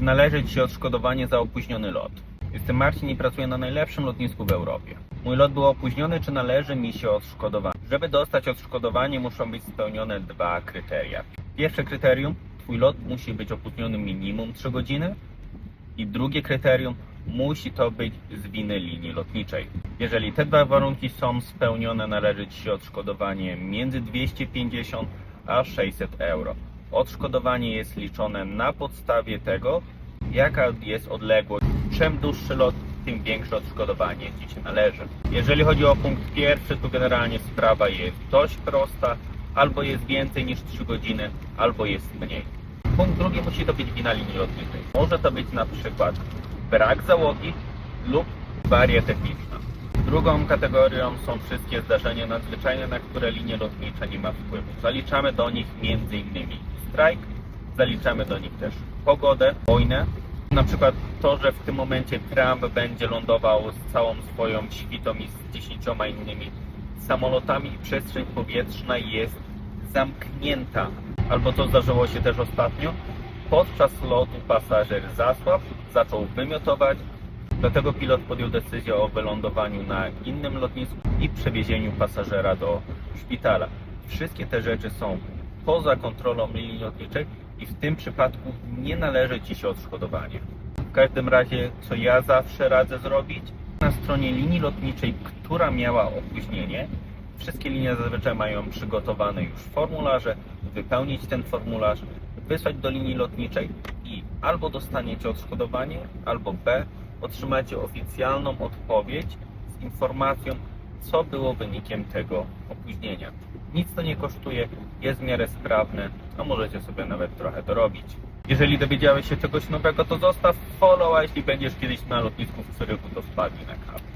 Czy należy Ci się odszkodowanie za opóźniony lot? Jestem Marcin i pracuję na najlepszym lotnisku w Europie. Mój lot był opóźniony, czy należy mi się odszkodowanie? Żeby dostać odszkodowanie muszą być spełnione dwa kryteria. Pierwsze kryterium, Twój lot musi być opóźniony minimum 3 godziny i drugie kryterium, musi to być z winy linii lotniczej. Jeżeli te dwa warunki są spełnione, należy Ci się odszkodowanie między 250 a 600 euro. Odszkodowanie jest liczone na podstawie tego, jaka jest odległość. Czym dłuższy lot, tym większe odszkodowanie Ci się należy. Jeżeli chodzi o punkt pierwszy, to generalnie sprawa jest dość prosta. Albo jest więcej niż 3 godziny, albo jest mniej. Punkt drugi musi to być wina linii lotniczej. Może to być na przykład brak załogi lub awaria techniczna. Drugą kategorią są wszystkie zdarzenia nadzwyczajne, na które linie lotnicze nie ma wpływu. Zaliczamy do nich m.in. strajk, zaliczamy do nich też pogodę, wojnę, na przykład to, że w tym momencie Trump będzie lądował z całą swoją świtą i z dziesięcioma innymi samolotami i przestrzeń powietrzna jest zamknięta. Albo to zdarzyło się też ostatnio. Podczas lotu pasażer zasłabł, zaczął wymiotować, dlatego pilot podjął decyzję o wylądowaniu na innym lotnisku i przewiezieniu pasażera do szpitala. Wszystkie te rzeczy są poza kontrolą linii lotniczej i w tym przypadku nie należy Ci się odszkodowanie. W każdym razie, co ja zawsze radzę zrobić, na stronie linii lotniczej, która miała opóźnienie, wszystkie linie zazwyczaj mają przygotowane już formularze, wypełnić ten formularz, wysłać do linii lotniczej i albo dostaniecie odszkodowanie, albo B, otrzymacie oficjalną odpowiedź z informacją, co było wynikiem tego opóźnienia. Nic to nie kosztuje, jest w miarę sprawne, a możecie sobie nawet trochę dorobić. Jeżeli dowiedziałeś się czegoś nowego, to zostaw follow, a jeśli będziesz kiedyś na lotnisku w Curychu, to wpadnij na kawę.